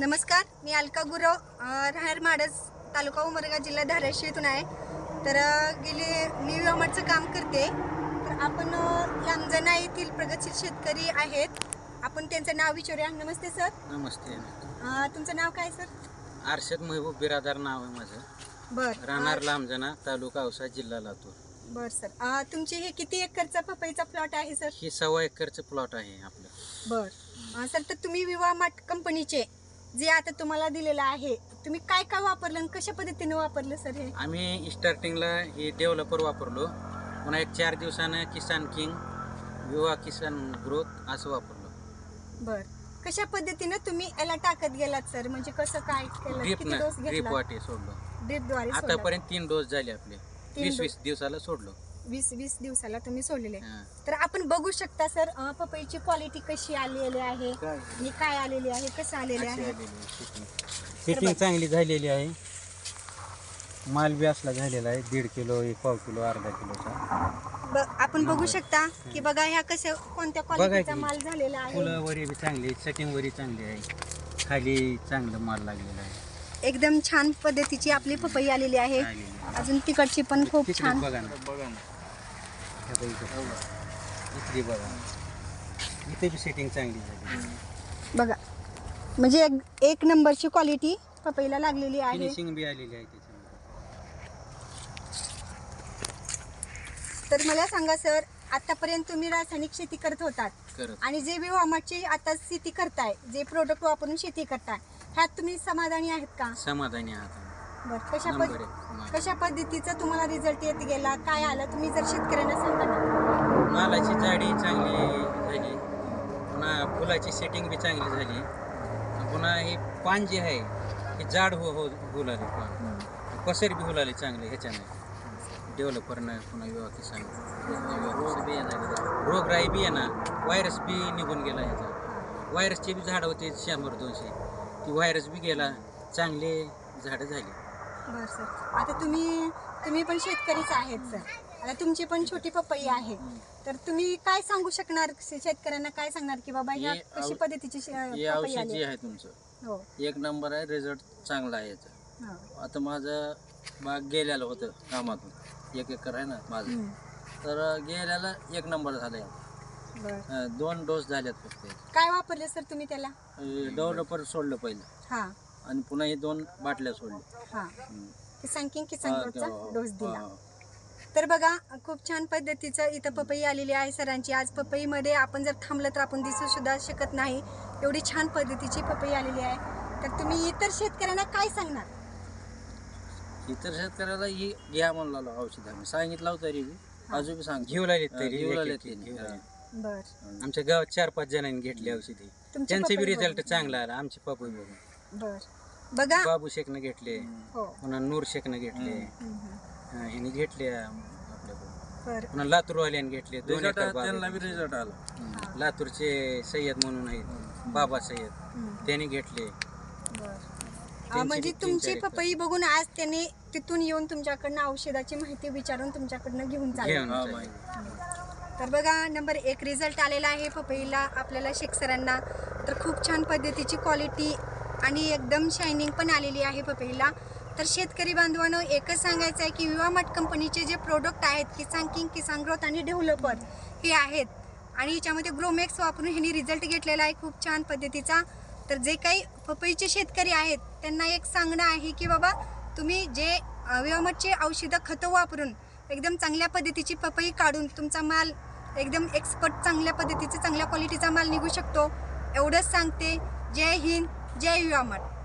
नमस्कार मी अलका गुरव राहणार माडस तालुका उमरगा जिल्हा धाराशिव येथून आहे. तर गेले मी विमाचं काम करते. तर आपण लांबजना येथील प्रगतशील शेतकरी आहेत. आपण त्यांचं नाव विचारूया. नमस्ते सर. नमस्ते. तुमचं नाव काय सर? अर्षद महबूब बिरादार नाव आहे माझं. बर. राहणार लांबजना तालुका औसा जिल्हा लातूर. बर सर. तुमचे हे किती एकरचा पपईचा प्लॉट आहे सर? ही सव्वा एकरचं प्लॉट आहे आपलं. बर. सर तर तुम्ही विवाह मार्ट कंपनीचे जे आता तुम्हाला दिलेलं आहे तुम्ही काय काय वापरलं आणि कशा पद्धतीने वापरलं सर हे? आम्ही स्टार्टिंगला ही डेव्हलपर वापरलो. पुन्हा एक चार दिवसानं किसान किंग विवा किसान ग्रोथ असं वापरलो. बर. कशा पद्धतीने तुम्ही याला टाकत गेलात सर? म्हणजे कसं काय केलं? ड्रीप किती न डोस ड्रीप घेतला? वाटे सोडलो. ड्रीपद्वारे सोडला. आतापर्यंत तीन डोस झाले आपले. तीन वीस. वीस दिवसाला सोडलो. वीस वीस दिवसाला तुम्ही सोडलेले. हा. तर आपण बघू शकता सर अं, पपईची क्वालिटी कशी आलेली आहे आणि काय आलेली आहे कसं आलेले अशी आहे? आलेली आहे shooting. Shooting चांगली झालेली आहे. माल बी असला झालेला आहे दीड किलो एक पाव किलो अर्धा किलोचा. ब- आपण बघू शकता की बघा ह्या कशा कोणत्या क्वालिटीचा की. माल झालेला आहे? फुलं वरी बी चांगली सेटिंग वरी चांगली आहे. खाली चांगलं माल लागलेला आहे. एकदम छान पद्धतीची आपली पपई आलेली आहे. आलेली आहे. अजून तिकडची पण खूप तिकडे छान. बघा ना. बघा ना. इकडे बघा. इथे बी सेटिंग चांगली झाली. बघा. म्हणजे एक- एक नंबरची क्वालिटी पपईला लागलेली आहे. फिनिशिंग बी आलेली आहे त्याच्यामध्ये. तर मला सांगा सर आतापर्यंत तुम्ही रासायनिक शेती करत होतात. करत. आणि जे विवामाची आता शेती करताय जे प्रोडक्ट वापरून शेती करताय ह्यात तुम्ही समाधानी आहेत का? समाधानी आहात आम्ही. बर कशा नंबर पद- एक. माल. कशा पद्धतीचा तुम्हाला रिझल्ट येत गेला? काय आलं? तुम्ही जर शेतकऱ्यांना सांगा ना. मालाची जाडी चांगली झाली. पुन्हा फुलाची सेटिंग बी चांगली झाली. पुन्हा हे पान जे आहे हे जाड हो हो होऊ लागले पान. पसर बी होऊ लागले चांगले ह्याच्याने. डेव्हलपरनं पुन्हा विवाह किसान रोगराई बी आहे. ना व्हायरस बी निघून गेला ह्याचा. व्हायरसचे बी झाडं होते शंभर दोनशे. ती व्हायरस बी गेला. चांगले झाडं झाली. बर सर. आता तुम्ही तुम्ही पण शेतकरीच आहेत सर. आता तुमची पण छोटी पपई आहे तर तुम्ही काय सांगू शकणार शेतकऱ्यांना? काय सांगणार की बाबा ह्या हे कशी औ- पद्धतीची शे- हे पपई औषध आली? जे आहे तुमचं हो. एक नंबर आहे रिझल्ट चांगला आहे याचा. हो. आता माझं बाग गेलेलं होतं कामातून. एक एकर आहे ना माझं. हम्म. तर गेल्याला एक नंबर बर. अं, दोन डोस झाल्यात फक्त. काय वापरले सर तुम्ही त्याला? डेव्हलपर सोडलं पहिलं. हा. आणि पुन्हा हे दोन बाटल्या सोडल्या. हा. हम्म. किसान हा, तेव्हा- डोस दिला. हा. तर बघा खूप छान पद्धतीचं इथं पपई आलेली आहे सरांची. आज पपईमध्ये आपण जर थांबलं तर आपण दिसू सुद्धा शकत नाही. एवढी छान पद्धतीची पपई आलेली आहे. तर तुम्ही इतर शेतकऱ्यांना काय सांगणार? इतर शेतकऱ्याला ही घ्या म्हणलं औषध आम्ही. सांगितलं होतं तरी बी अजून बी सांग घेऊ लागले तरी घेऊ एक- लागले एक- एक-. बर. आमच्या गावात चार पाच जणांनी घेतली औषधी. तुमची त्यांचे बी पपई रिझल्ट बघून. चांगला आला. आमची पपई बघून. बर. बघा. बाबू शेखनं घेतले. हो. पुन्हा नूर शेखनं घेतले. हा, ह्यांनी घेतले आपल्याकडून. बर. पुन्हा लातूरवाल्याने घेतले. दोन एकर बाग त्यांना आहे. बी रिझल्ट आला. हम्म. लातूरचे सय्यद म्हणून आहेत. बाबा सय्यद. हम्म, त्यांनी घेतले. बर. म्हणजे तुमची. पपई बघून आज त्यांनी तिथून येऊन तुमच्याकडनं औषधाची माहिती विचारून तुमच्याकडनं घेऊन चालले. घेऊन हा, चालले. माहिती. तर बघा नंबर एक रिझल्ट आलेला आहे पपईला. आपल्याला शेख सरांना तर खूप छान पद्धतीची क्वालिटी आणि एकदम शायनिंग पण आलेली आहे पपईला. तर शेतकरी बांधवांनो एकच सांगायचं आहे की विवा मठ कंपनीचे जे प्रोडक्ट आहेत किसान किंग किसान ग्रोथ आणि डेव्हलपर हे आहेत. आणि याच्यामध्ये ग्रोमॅक्स वापरून ह्यांनी रिझल्ट घेतलेला आहे खूप छान पद्धतीचा. तर जे काही पपईचे शेतकरी आहेत त्यांना एक सांगणं आहे की बाबा तुम्ही जे अ, औषधं खतं वापरून एकदम चांगल्या पद्धतीची पपई काढून तुमचा माल एकदम एक्सपर्ट चांगल्या पद्धतीचा चांगल्या क्वालिटीचा माल निघू शकतो. एवढंच सांगते. जय हिंद. जय विवामार्ट